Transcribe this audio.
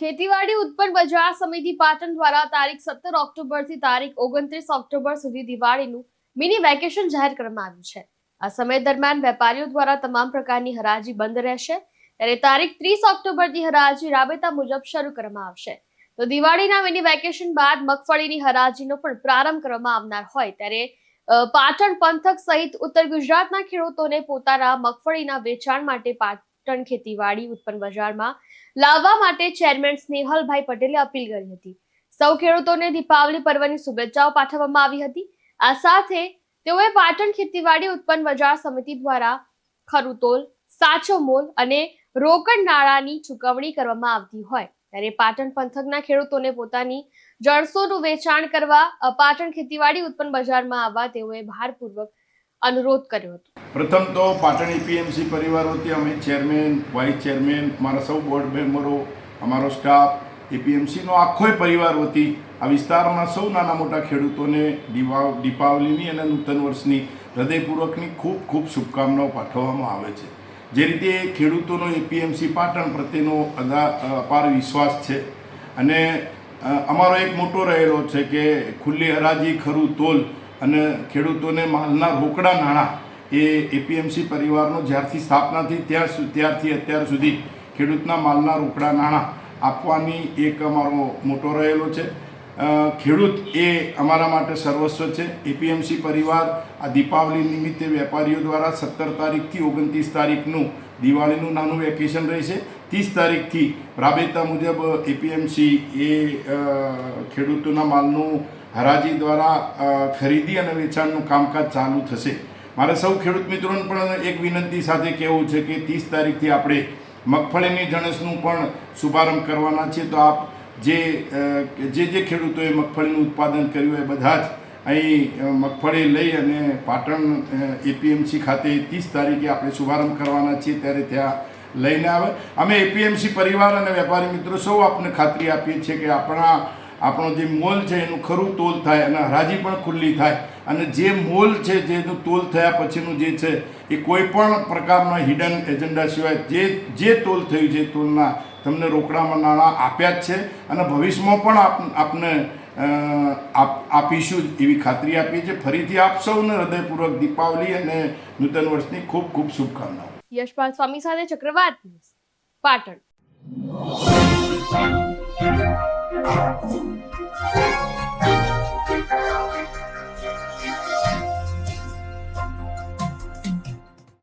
ખેતીવાડી ઉત્પન્ન બજાર સમિતિ પાટણ દ્વારા તારીખ સત્તર ઓક્ટોબરથી તારીખ ઓગણત્રીસ ઓક્ટોબર સુધી દિવાળીનું મિની વેકેશન જાહેર કરવામાં આવ્યું છે. આ સમય દરમિયાન વેપારીઓ દ્વારા તમામ પ્રકારની હરાજી બંધ રહેશે. ત્યારે તારીખ ત્રીસ ઓક્ટોબરથી હરાજી રાબેતા મુજબ શરૂ કરવામાં આવશે. તો દિવાળીના મિની વેકેશન બાદ મગફળીની હરાજીનો પણ પ્રારંભ કરવામાં આવનાર હોય ત્યારે પાટણ પંથક સહિત ઉત્તર ગુજરાતના ખેડૂતોને પોતાના મગફળીના વેચાણ માટે પાટણ ખેતીવાડી ઉત્પન્ન બજારમાં લાવવા માટે ચેરમેન સ્નેહલભાઈ પટેલે અપીલ કરી હતી. સૌ ખેડૂતોને દીપાવલી પર્વની શુભેચ્છાઓ પાઠવવામાં આવી હતી. આ સાથે તેઓએ પાટણ ખેતીવાડી ઉત્પન્ન બજાર સમિતિ દ્વારા ખરુતોલ, સાચો મોલ અને રોકડ નાણાંની ચૂકવણી કરવામાં આવતી હોય. ત્યારે પાટણ પંથકના ખેડૂતોને પોતાની જળસોનું વેચાણ કરવા પાટણ ખેતીવાડી ઉત્પન્ન બજારમાં આવવા તેઓએ ભારપૂર્વક અનુરોધ કર્યો હતો. પ્રથમ તો પાટણ એપીએમસી પરિવાર વતી અમે ચેરમેન વાઇસ ચેરમેન મારા સૌ બોર્ડ મેમ્બરો અમારો સ્ટાફ એપીએમસીનો આખોય પરિવાર વતી આ વિસ્તારમાં સૌ નાના મોટા ખેડૂતોને દીપાવલીની અને નૂતન વર્ષની હૃદયપૂર્વકની ખૂબ ખૂબ શુભકામનાઓ પાઠવવામાં આવે છે. જે રીતે ખેડૂતોનો એપીએમસી પાટણ પ્રત્યેનો અપાર વિશ્વાસ છે અને અમારો એક મોટો રહેલો છે કે ખુલ્લી હરાજી, ખરું તોલ અને ખેડૂતોને માલના રોકડા નાણાં એ એપીએમસી પરિવારનો જ્યારથી સ્થાપના થઈ ત્યાં ત્યારથી અત્યાર સુધી ખેડૂતના માલના રોકડા નાણાં આપવાની એક અમારો મોટો રહેલો છે. ખેડૂત એ અમારા માટે સર્વસ્વ છે. એપીએમસી પરિવાર આ દીપાવલી નિમિત્તે વેપારીઓ દ્વારા સત્તર તારીખથી ઓગણત્રીસ તારીખનું દિવાળીનું નાનું વેકેશન રહેશે ત્રીસ તારીખથી રાબેતા મુજબ એપીએમસી એ ખેડૂતોના માલનું હરાજી દ્વારા ખરીદી અને વેચાણનું કામકાજ ચાલુ થશે. મારે સૌ ખેડૂત મિત્રોને પણ એક વિનંતી સાથે કહેવું છે કે ત્રીસ તારીખથી આપણે મગફળીની જણસનું પણ શુભારંભ કરવાના છીએ. તો આપ જે જે જે ખેડૂતોએ મગફળીનું ઉત્પાદન કર્યું એ બધા જ અહીં મગફળી લઈ અને પાટણ એપીએમસી ખાતે ત્રીસ તારીખે આપણે શુભારંભ કરવાના છીએ ત્યારે ત્યાં લઈને આવે. અમે એપીએમસી પરિવાર અને વેપારી મિત્રો સૌ આપને ખાતરી આપીએ છીએ કે આપણા આપણો જે મોલ છે, એનું ખરું તોલ થાય અને હરાજી પણ ખુલ્લી થાય. અને જે મોલ છે જેનું તોલ થયા પછીનું જે છે, એ કોઈ પણ પ્રકારના હિડન એજન્ડા સિવાય જે જે તોલ થયું છે તોલના તમને રોકડામાં નાણાં આપ્યા જ છે. અને ભવિષ્યમાં પણ આપ, આપને આપીશું એવી ખાતરી આપીએ છીએ. ફરીથી આપ સૌને હૃદયપૂર્વક દીપાવલી અને નૂતન વર્ષની ખૂબ ખૂબ શુભકામનાઓ. યશપાલ સ્વામી સાથે ચક્રવાત પાટણ. Thank you.